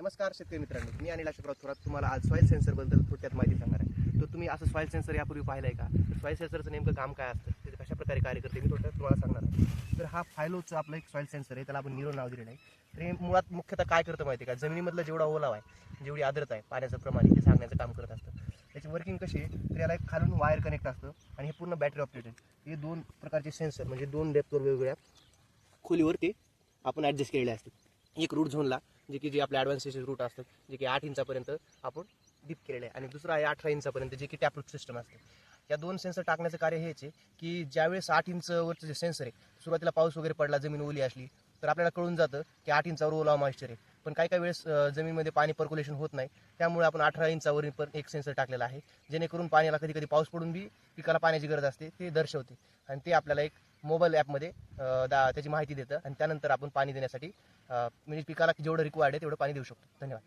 नमस्कार शेतकरी मित्रांनो मी आणि लक्षात थोरात. तुम्हाला आज सॉईल सेन्सरबद्दल थोडक्यात माहिती सांगणार आहे. तर तुम्ही असं सॉईल सेन्सर यापूर्वी पाहिलं आहे का? तर सॉईल सेन्सरचं नेमकं काम काय असतं? ते कशा प्रकारे कार्य करते? मी थोडक्यात तुम्हाला सांगणार आहे. तर हा फायलोचं आपलं एक सॉईल सेन्सर आहे त्याला आपण निरो नाव दिलेलं आहे. तर हे मुळात मुख्यतः काय करतं माहिती आहे का? जमिनीमधला जेवढा ओलावा आहे जेवढी आर्द्रता आहे पाण्याचं प्रमाण ते सांगण्याचं काम करत असतं. त्याची वर्किंग कशी आहे? तर याला एक खालून वायर कनेक्ट असतं आणि हे पूर्ण बॅटरी ऑपरेटेड हे दोन प्रकारचे सेन्सर म्हणजे दोन डेप्थवर वेगवेगळ्या खोलीवर ते आपण ॲडजस्ट केलेले असतात. एक रूट झोनला जे की जे आपले ॲडव्हान्सेस रूट असतात जे की आठ इंचापर्यंत आपण डीप केलेलं आहे. आणि दुसरं आहे अठरा इंचापर्यंत जे की टॅपरूट सिस्टम असते. या दोन सेन्सर टाकण्याचं कार्य हेच आहे की ज्यावेळेस आठ इंचवरचं जे सेन्सर आहे सुरुवातीला पाऊस वगैरे पडला जमीन ओली असली तर आपल्याला कळून जातं की आठ इंचावर ओलावा मॉइश्चर आहे. पण काही काही वेळेस जमीनमध्ये पाणी पर्क्युलेशन होत नाही. त्यामुळे आपण अठरा इंचावर पण एक सेन्सर टाकलेला आहे जेणेकरून पाण्याला कधी कधी पाऊस पडून बी पिकाला पाण्याची गरज असते ते दर्शवते. आणि ते आपल्याला एक मोबाईल ॲपमध्ये दा त्याची माहिती देतं आणि त्यानंतर आपण पाणी देण्यासाठी म्हणजे पिकाला जेवढं रिक्वायर्ड आहे तेवढं पाणी देऊ शकतो. धन्यवाद.